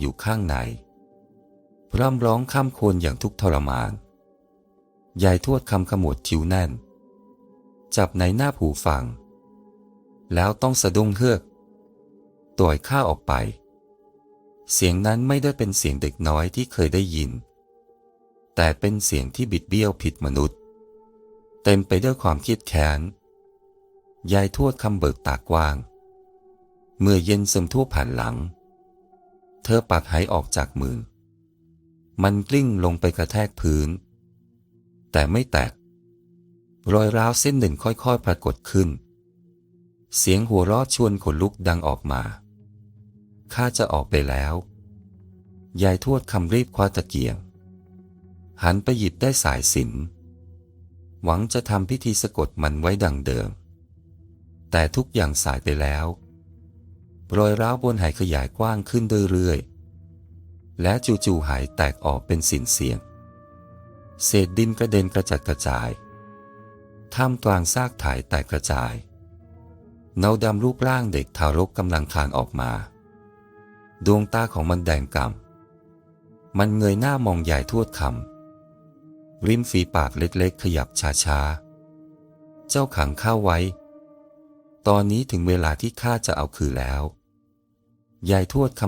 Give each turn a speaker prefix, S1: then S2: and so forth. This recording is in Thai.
S1: อยู่ข้างในพร่ำร้องข้ามโคนอย่างทุกทรมาน ยายทวดคำขมวดคิ้วแน่น จับในหน้าผูฟัง แล้วต้องสะดุ้งเฮือกต่อยข้าออกไป เสียงนั้นไม่ได้เป็นเสียงเด็กน้อยที่เคยได้ยิน แต่เป็นเสียงที่บิดเบี้ยวผิดมนุษย์ เต็มไปด้วยความคิดแค้น ยายทวดคำเบิกตากว้าง เมื่อเย็นซึมทั่วผ่านหลัง เธอปัดหายออกจากมือ มันกลิ้งลงไปกระแทกพื้น แต่ไม่แตก รอยร้าวเส้นหนึ่งค่อยๆปรากฏขึ้น เสียงหัวเราะชวนขนลุกดังออกมา ข้าจะออกไปแล้ว ยายทวดคำรีบคว้าตะเกียง หันไปหยิบได้สายสิญจนหวังจะทำพิธีสะกดมันไว้ดังเดิม แต่ทุกอย่างสายไปแล้ว รอยร้าวบนหายขยายกว้างขึ้นเรื่อยๆ และจู่ๆหายแตกออกเป็นสินเสียง เศษดินกระเด็นกระจัดกระจายท่ามกลางซากถ่ายแตกกระจาย เงาดำรูปร่างเด็กทารกกำลังคลานออกมา ดวงตาของมันแดงกำมันเงยหน้ามองยายทวดคำริมฝีปากเล็กๆ ขยับช้าๆ เจ้าขังข้าไว้ ตอนนี้ถึงเวลาที่ข้าจะเอาคืนแล้ว ยายทวดคำ